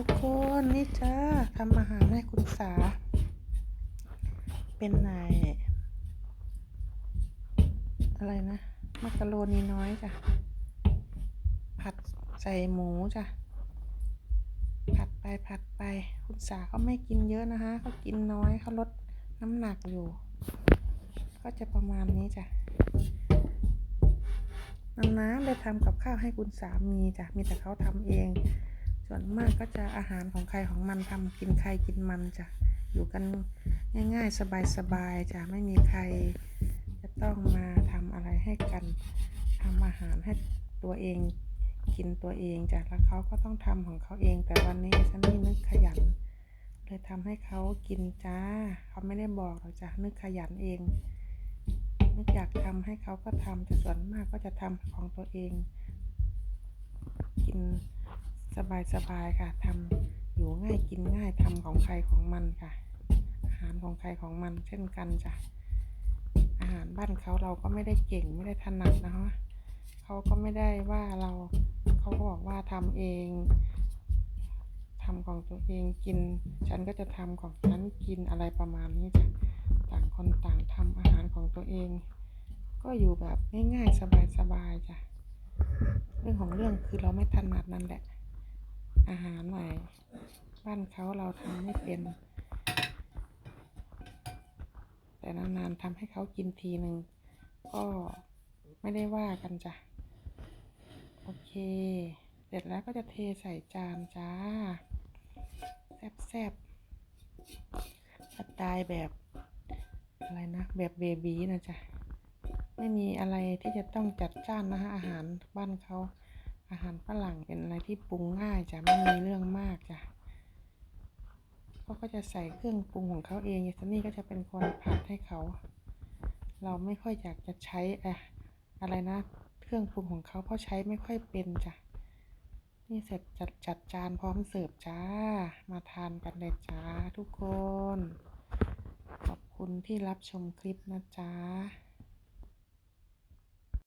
ทุกคนนี่จ้าทำอาหารให้คุณสา เป็นไงอะไรนะมักกะโรนีน้อยจ้ะ ผัดใส่หมูจ้ะ ผัดไปผัดไป คุณสาเขาไม่กินเยอะนะคะเขากินน้อยเขาลดน้ำหนักอยู่ ก็จะประมาณนี้จ้ะน้ำน้ำไปทำกับข้าวให้คุณสามีจ้ะ มีแต่เขาทำเอง ส่วนมากก็จะอาหารของใครของมันทำกินใครกินมันจ้ะอยู่กันง่ายๆ สบายๆจ้ะไม่มีใครจะต้องมาทำอะไรให้กันทำอาหารให้ตัวเองกินตัวเองจ้ะแล้วเขาก็ต้องทำของเขาเอง แต่วันนี้ฉันนี่นึกขยันเลยทำให้เขากินจ้า เขาไม่ได้บอกหรอกจ้ะนึกขยันเองนึกอยากทำให้เขาก็ทำแต่ส่วนมากก็จะทำของตัวเอง กิน สบายสบายๆค่ะทำอยู่ง่ายกินง่ายทำของใครของมันค่ะ อาหารของใครของมันเช่นกันจ้ะอาหารบ้านเขาเราก็ไม่ได้เก่งไม่ได้ถนัดนะคะเขาก็ไม่ได้ว่าเราเขาก็บอกว่าทำเองทำของตัวเองกิน ฉันก็จะทำของฉันกินอะไรประมาณนี้จ้ะต่างคนต่างทำอาหารของตัวเอง ก็อยู่แบบง่ายๆสบายๆจ้ะเรื่องของเรื่องคือเราไม่ถนัดนั่นแหละ อาหารใหม่บ้านเขาเราทำไม่เป็น แต่นานๆทำให้เขากินทีหนึ่งก็ไม่ได้ว่ากันจ้ะ โอเค เสร็จแล้วก็จะเทใส่จานจ้า แซ่บๆสไตล์แบบอะไรนะ แบบเบบีนะจ๊ะ ไม่มีอะไรที่จะต้องจัดจ้านนะคะอาหารบ้านเขา อาหารฝรั่งเป็นอะไรที่ปรุงง่ายจ้ะไม่มีเรื่องมากจ้ะเขาก็จะใส่เครื่องปรุงของเขาเองยายซันนี่ก็จะเป็นคนผัดให้เขา เราไม่ค่อยอยากจะใช้อะอะไรนะ เครื่องปรุงของเขาเพราะใช้ไม่ค่อยเป็นจ้ะนี่เสร็จจัดจัดจานพร้อมเสิร์ฟจ้า มาทานกันเลยจ้าทุกคน ขอบคุณที่รับชมคลิปนะจ๊ะ